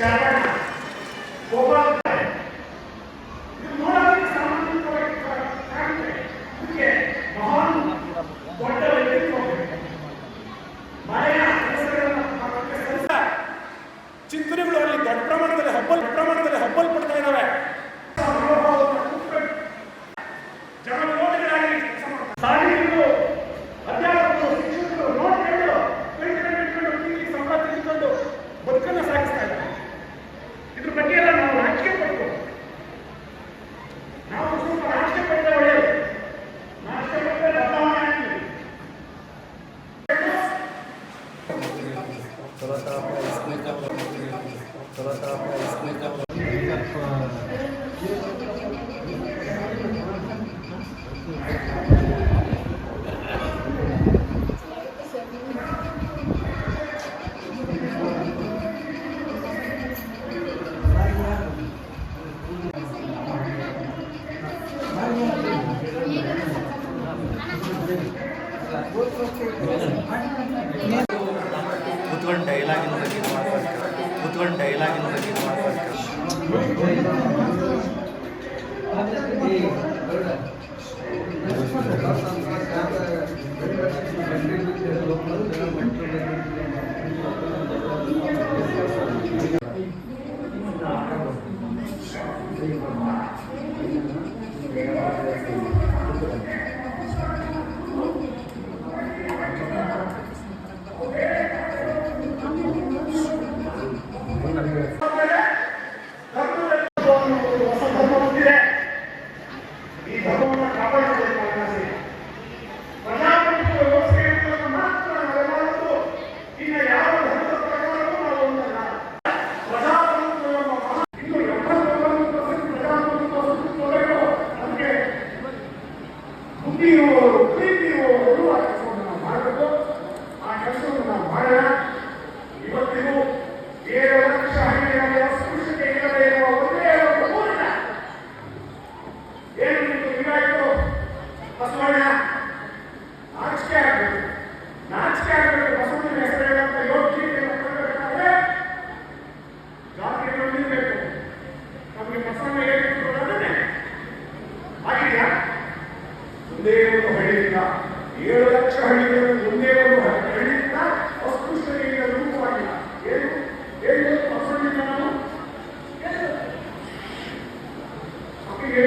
Şaban, Baba ಏನು ಬಸವಣ್ಣಿಂದ ನಾವು ಏನು? ಮಕ್ಕಳಿಗೆ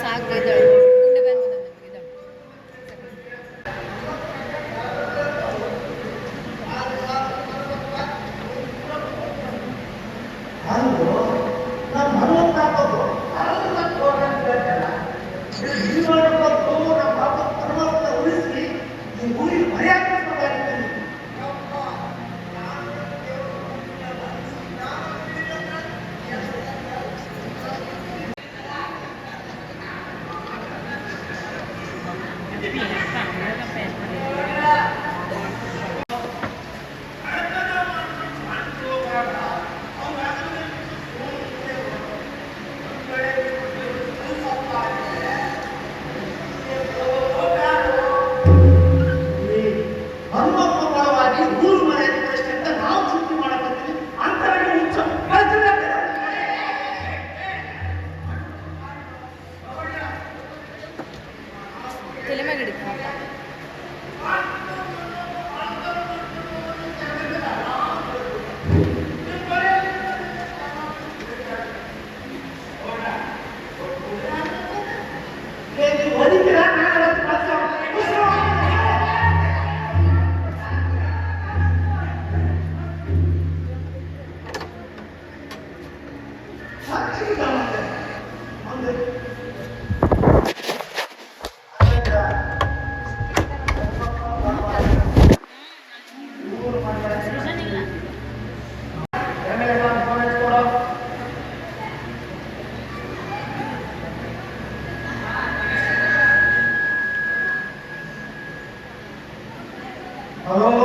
啥歌队 Hello.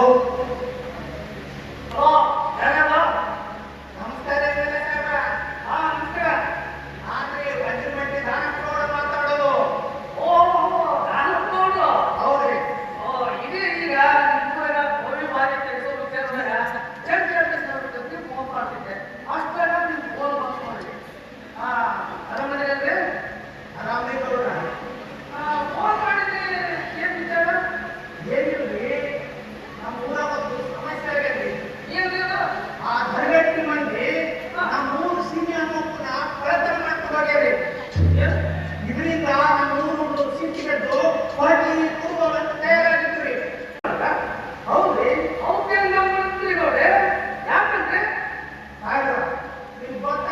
Ele bota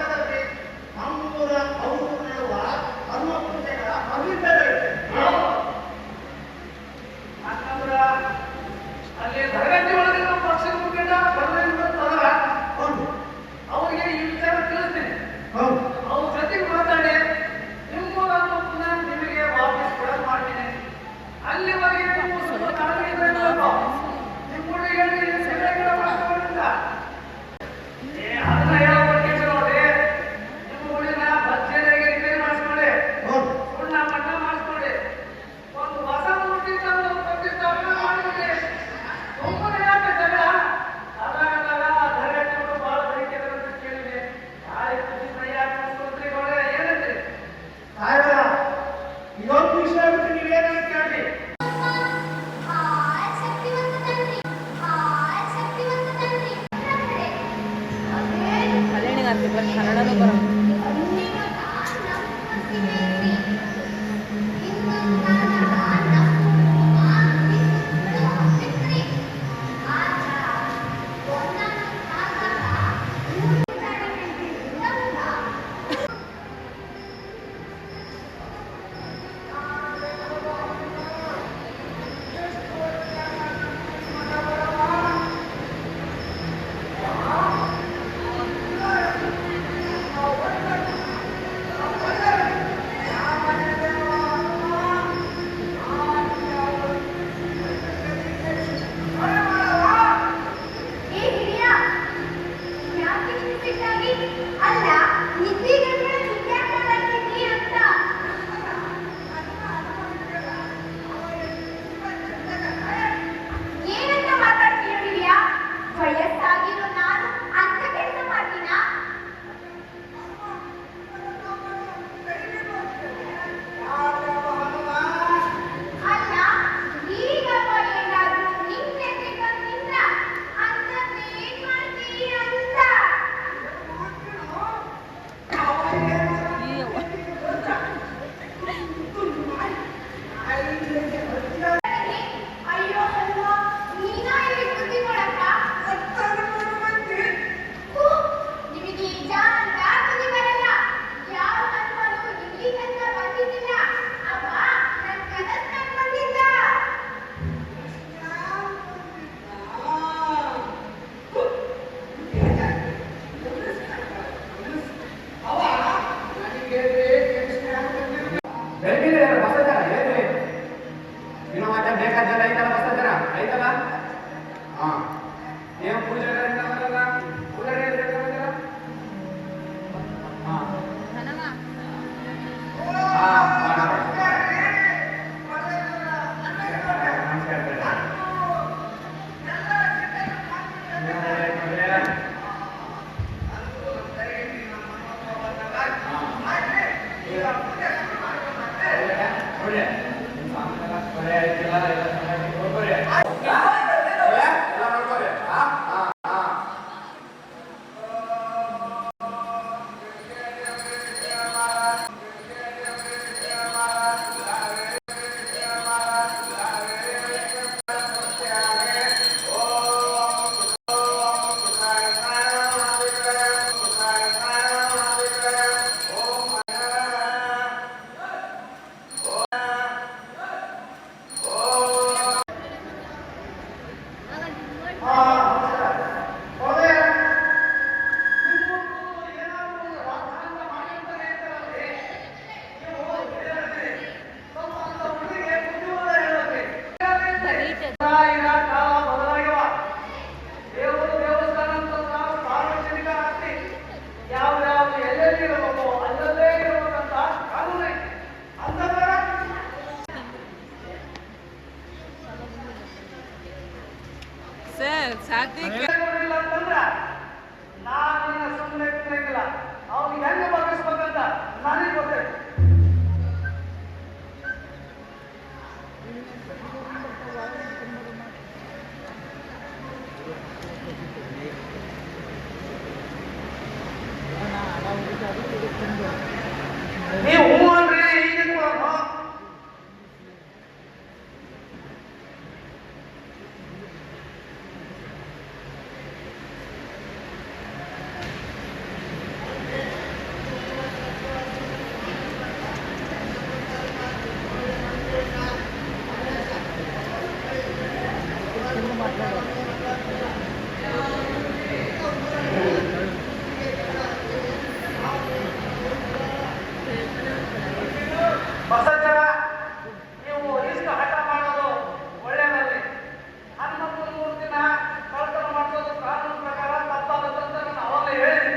Yeah.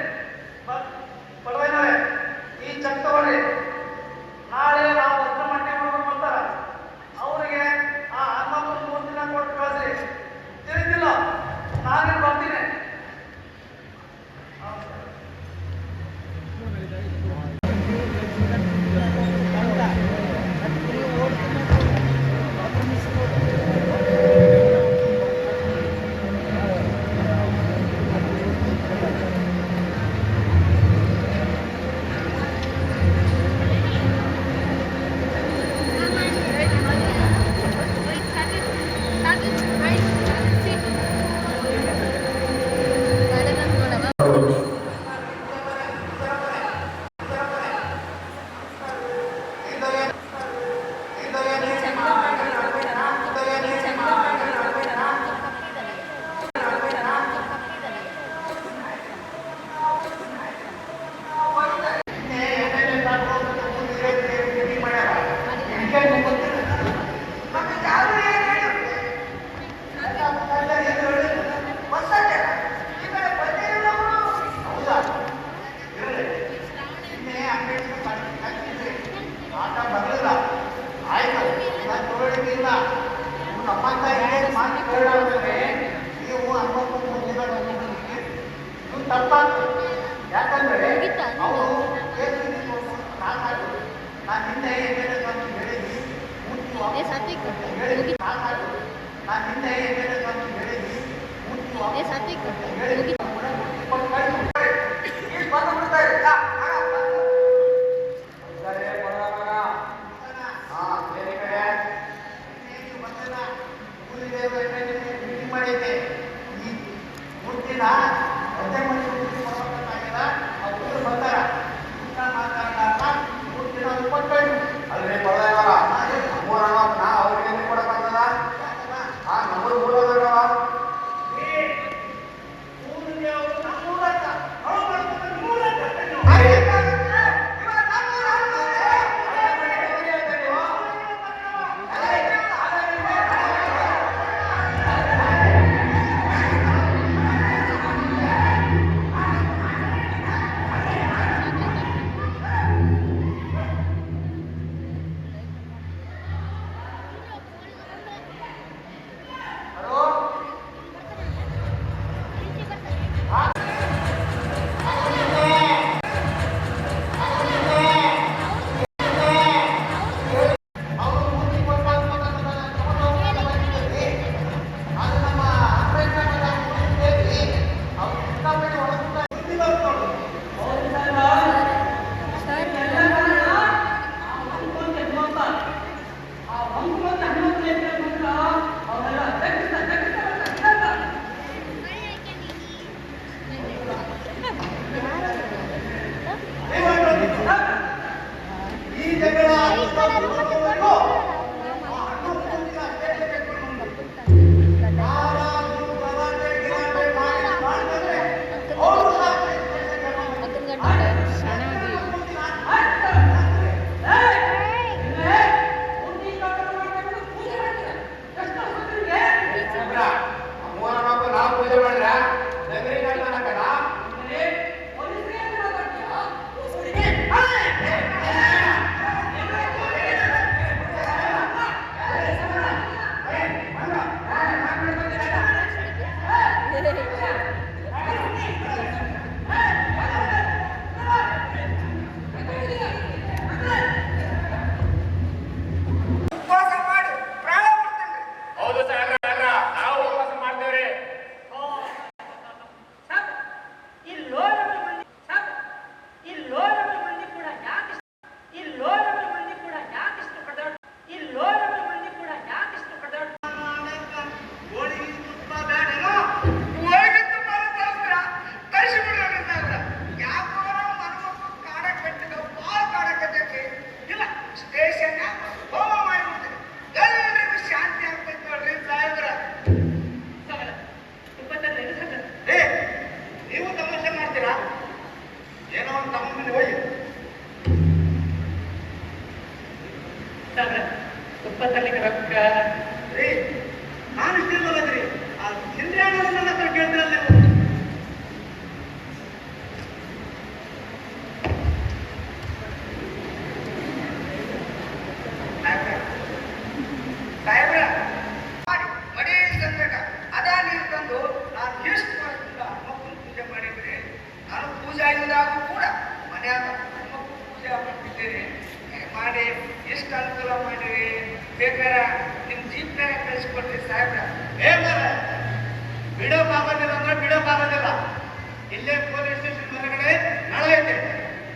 ಇಲ್ಲೇ ಪೊಲೀಸ್ ಸ್ಟೇಷನ್ ಹೊರಗಡೆ ನಾಳೆ ಐತೆ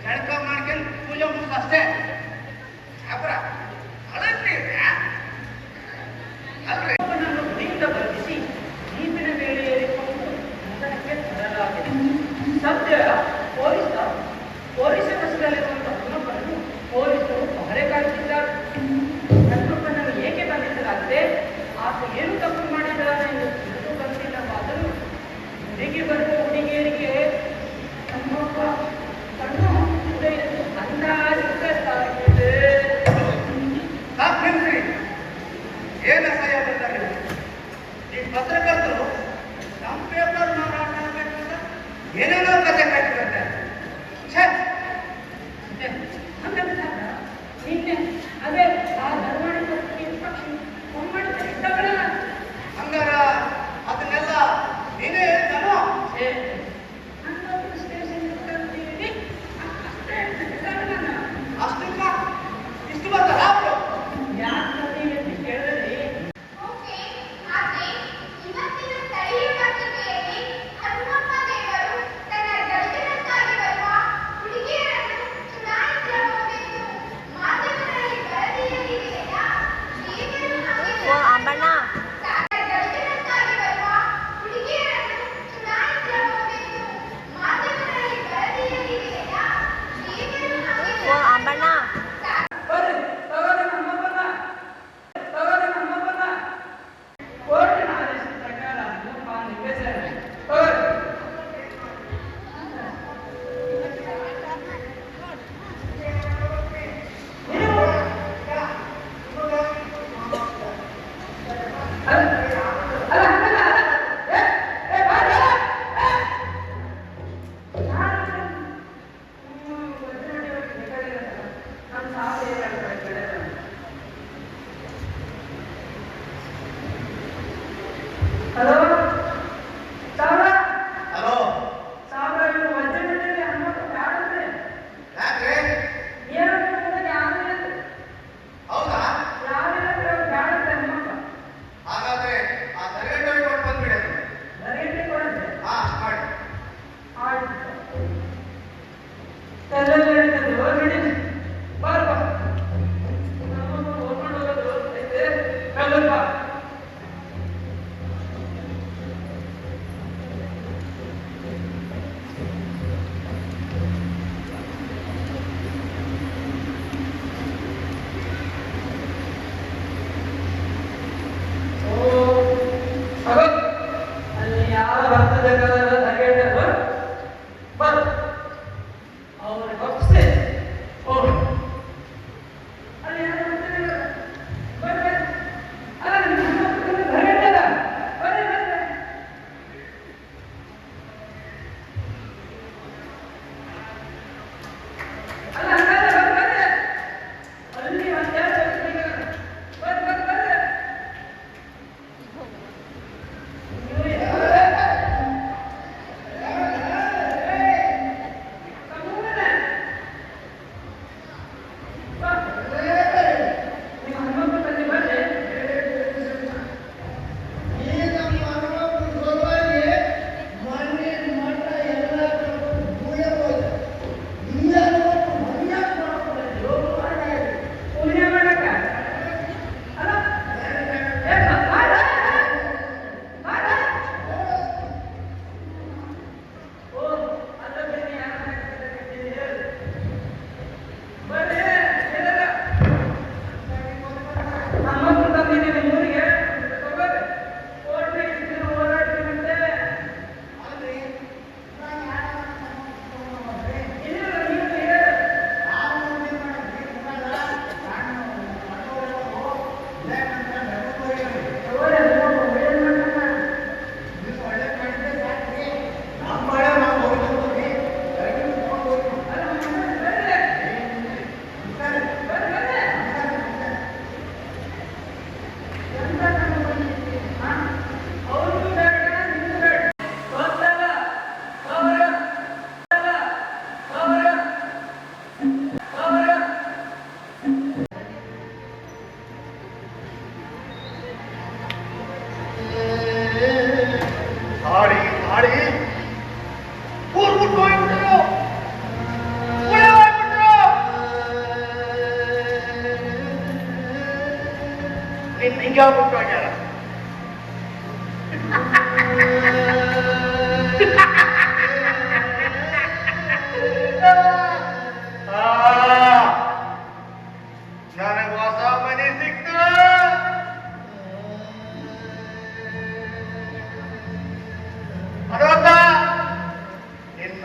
ಸಡ್ಕ ಮಾಡ್ಕೊಂಡು ಪೂಜೆ ಮುಗಿಸ್ ಅಷ್ಟೇ. ಅಪರ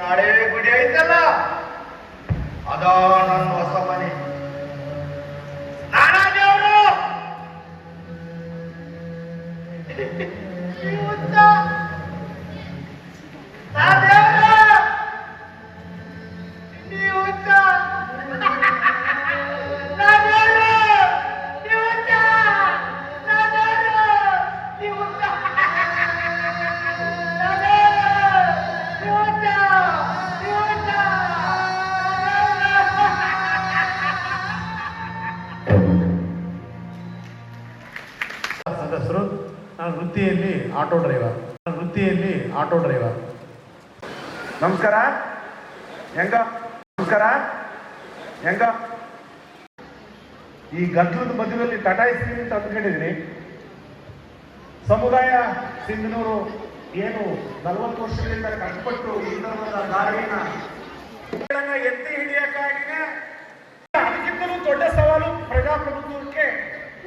ಹಳೆ ಗುಡಿ ಐತಲ್ಲ? ಅದ ನನ್ನ ಮಧ್ಯದಲ್ಲಿ ಟಾಟಾ ಅಂತ ಅಂದ್ಕೊಂಡಿದ್ದೀನಿ ಸಮುದಾಯ ಸಿಂಧನೂರು ಏನು ನಲವತ್ತು ವರ್ಷಗಳಿಂದ ಕಷ್ಟಪಟ್ಟು ತರಹದ ದಾರಿಯನ್ನ ಎತ್ತಿ ಹಿಡಿಯಕ್ಕಾಗಿನೇ ಅದಕ್ಕಿಂತಲೂ ದೊಡ್ಡ ಸವಾಲು ಪ್ರಜಾಪ್ರಭುತ್ವಕ್ಕೆ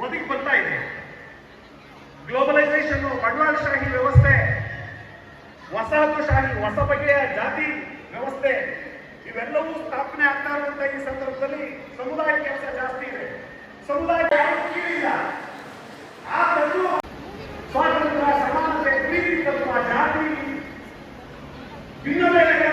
ಒದಗಿ ಬರ್ತಾ ಇದೆ. ಗ್ಲೋಬಲೈಸೇಷನ್ ಬಂಡವಾಳಶಾಹಿ ವ್ಯವಸ್ಥೆ, ವಸಾಹತುಶಾಹಿ, ಹೊಸ ಬಗೆಯ ಜಾತಿ ವ್ಯವಸ್ಥೆ, ಇವೆಲ್ಲವೂ ಸ್ಥಾಪನೆ ಆಗ್ತಾ ಇರುವಂತ ಈ ಸಂದರ್ಭದಲ್ಲಿ ಸಮುದಾಯ ಕೆಲಸ ಜಾಸ್ತಿ ಇದೆ. સ્વાતંત્ર સમાનತೆ પ્રીતિ તત્વ જાતિ ભિન્ન